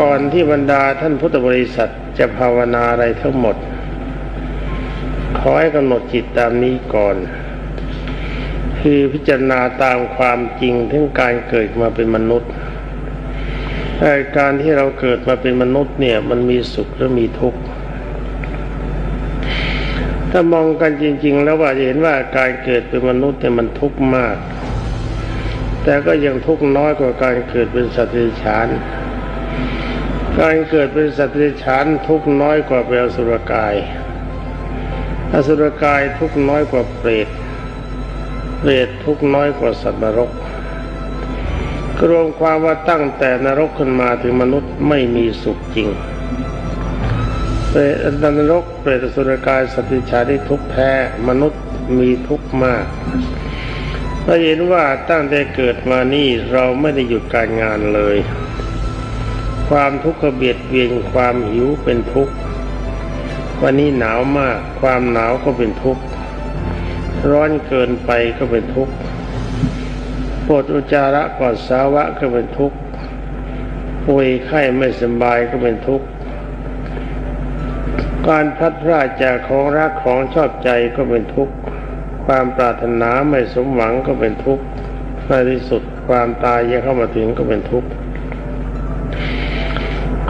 ก่อนที่บรรดาท่านพุทธบริษัทจะภาวนาอะไรทั้งหมด ขอให้กำหนดจิตตามนี้ก่อน คือพิจารณาตามความจริงถึงการเกิดมาเป็นมนุษย์แต่การที่เราเกิดมาเป็นมนุษย์เนี่ย มันมีสุขหรือมีทุกข์ถ้ามองกันจริง ๆ แล้วว่าจะเห็นว่าการเกิดเป็นมนุษย์เนี่ยมันทุกข์มาก แต่ก็ยังทุกข์น้อยกว่าการเกิดเป็นสัตว์เดรัจฉาน การเกิดเป็นสัตว์เดรัจฉานทุกน้อยกว่าเป็นอสุรกาย อสุรกายทุกน้อยกว่าเปรต เปรตทุกน้อยกว่าสัตว์นรกกรวมความว่าตั้งแต่นรกขึ้นมาถึงมนุษย์ไม่มีสุขจริง เปรตนรกเปรตสุรกายสัตว์เดรัจฉานได้ทุกแท้มนุษย์มีทุกข์มากเราเห็นว่าตั้งแต่เกิดมานี่เราไม่ได้หยุดการงานเลย ความทุกข์เบียดเบียนความหิวเป็นทุกข์ วันนี้หนาวมาก ความหนาวก็เป็นทุกข์ ร้อนเกินไปก็เป็นทุกข์ปวดอุจจาระปัสสาวะก็เป็นทุกข์ป่วยไข้ไม่สบายก็เป็นทุกข์ การพัดพรากจากของรักของชอบใจก็เป็นทุกข์ ความปรารถนาไม่สมหวังก็เป็นทุกข์ในที่สุดความตายยังเข้ามาถึงก็เป็นทุกข์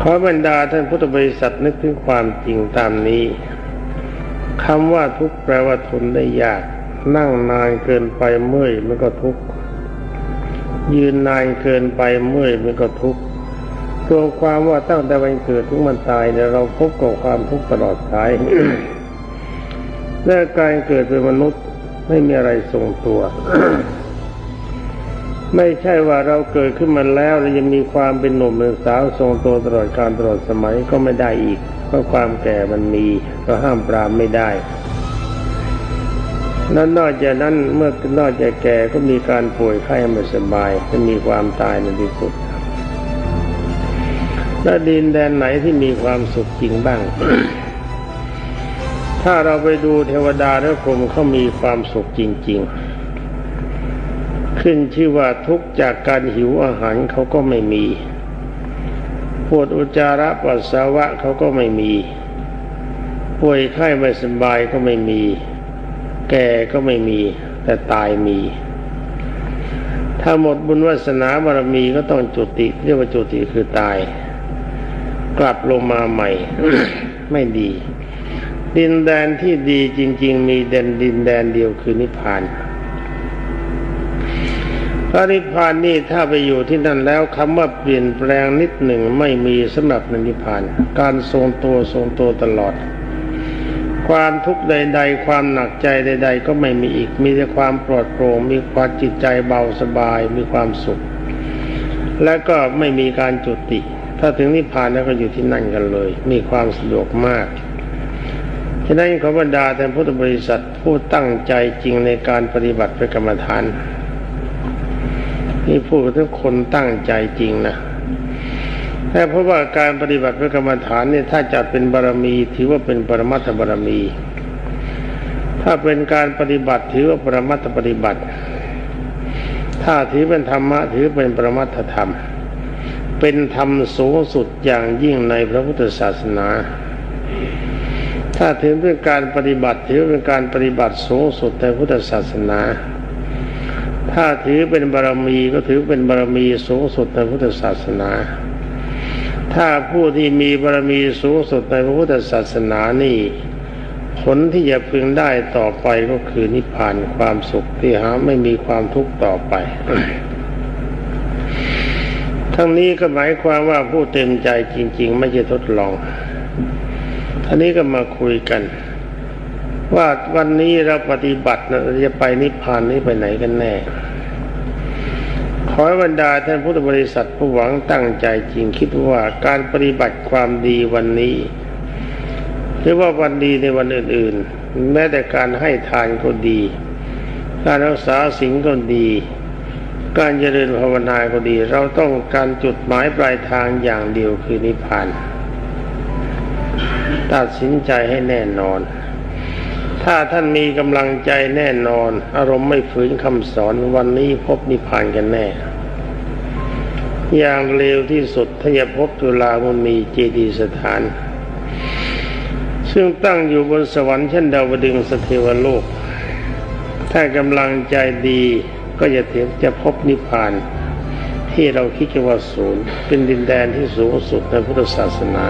ขอบรรดาท่านพุทธบริษัทนึกถึงความจริงตามนี้คำว่าทุกข์แปลว่าทนได้ยาก นั่งนานเกินไปเมื่อยมันก็ทุกยืนนานเกินไปเมื่อยมันก็ทุกข์รวมความว่าตั้งแต่วันเกิดถึงวันตายเนี่ยเราพบกับความทุกข์ตลอดสายและการเกิดเป็นมนุษย์ไม่มีอะไรทรงตัว ไม่ใช่ว่าเราเกิดขึ้นมาแล้วเรายังมีความเป็นหนุ่มเป็นสาวทรงตัวตลอดการตลอดสมัยก็ไม่ได้อีก เพราะความแก่มันมีก็ห้ามปรามไม่ได้นั้นนอกจากนั้นเมื่อนอกจากแก่ก็มีการป่วยไข้ไม่สบายจะมีความตายในที่สุดและดินแดนไหนที่มีความสุขจริงบ้าง ถ้าเราไปดูเทวดาและพรมเขามีความสุขจริง ๆ ขึ้นชื่อว่าทุกจากการหิวอาหารเขาก็ไม่มีปวดอุจจาระปัสสาวะเขาก็ไม่มี ป่วยไข้ไม่สบายก็ไม่มี แก่ก็ไม่มี แต่ตายมี ถ้าหมดบุญวาสนาบารมีก็ต้องจุติ เรียกว่าจุติคือตาย กลับลงมาใหม่ ไม่ดี ดินแดนที่ดีจริง ๆ มีเด่นดินแดนเดียวคือนิพพาน พระนิพพานนี่ถ้าไปอยู่ที่นั่นแล้วคำว่าเปลี่ยนแปลงนิดหนึ่งไม่มีสำหรับนิพพาน การทรงตัวทรงตัวตลอด ความทุกข์ใด ๆ ความหนักใจใด ๆ ก็ไม่มีอีก มีแต่ความปลอดโปร่งมีความจิตใจเบาสบายมีความสุข และก็ไม่มีการจุติ ถ้าถึงนิพพานแล้วก็อยู่ที่นั่นกันเลย มีความสะดวกมากฉะนั้นขอบรรดาแต่พุทธบริษัทผู้ตั้งใจจริงในการปฏิบัติพระกรรมฐาน นี่พูดถึงคนตั้งใจจริงนะแต่เพราะว่าการปฏิบัติพระกรรมฐานเนี่ยถ้าจัดเป็นบารมีถือว่าเป็นปรมัตถบารมี ถ้าเป็นการปฏิบัติถือว่าปรมัตถปฏิบัติ ถ้าถือเป็นธรรมะถือเป็นปรมัตถธรรม เป็นธรรมสูงสุดอย่างยิ่งในพระพุทธศาสนา ถ้าถือเป็นการปฏิบัติถือเป็นการปฏิบัติสูงสุดในพุทธศาสนา ถ้าถือเป็นบารมีก็ถือเป็นบารมีสูงสุดในพุทธศาสนา ถ้าผู้ที่มีบารมีสูงสุดในพระพุทธศาสนานี่ ผลที่จะพึงได้ต่อไปก็คือนิพพานความสุขที่หาไม่มีความทุกข์ต่อไป ทั้งนี้ก็หมายความว่าผู้เต็มใจจริง ๆ ไม่ใช่ทดลองท่านี้ก็มาคุยกัน ว่าวันนี้เราปฏิบัตินะจะไปนิพพานนี้ไปไหนกันแน่ ขอให้บรรดาท่านพุทธบริษัทผู้หวังตั้งใจจริงคิดว่าการปฏิบัติความดีวันนี้ หรือว่าวันดีในวันอื่น ๆ แม้แต่การให้ทานก็ดี การรักษาสิ่งก็ดี การเจริญภาวนาก็ดี เราต้องการจุดหมายปลายทางอย่างเดียวคือนิพพาน ตัดสินใจให้แน่นอน ถ้าท่านมีกำลังใจแน่นอน อารมณ์ไม่ฝืนคำสอนวันนี้พบนิพพานกันแน่ อย่างเร็วที่สุดถ้าจะพบจุฬามุนีเจดีสถาน ซึ่งตั้งอยู่บนสวรรค์เชั้นดาวดึงสเทวโลก ถ้ากำลังใจดีก็จะถียจะพบนิพพาน ที่เราคิดว่าศูนย์ เป็นดินแดนที่สูงสุดในพุทธศาสนา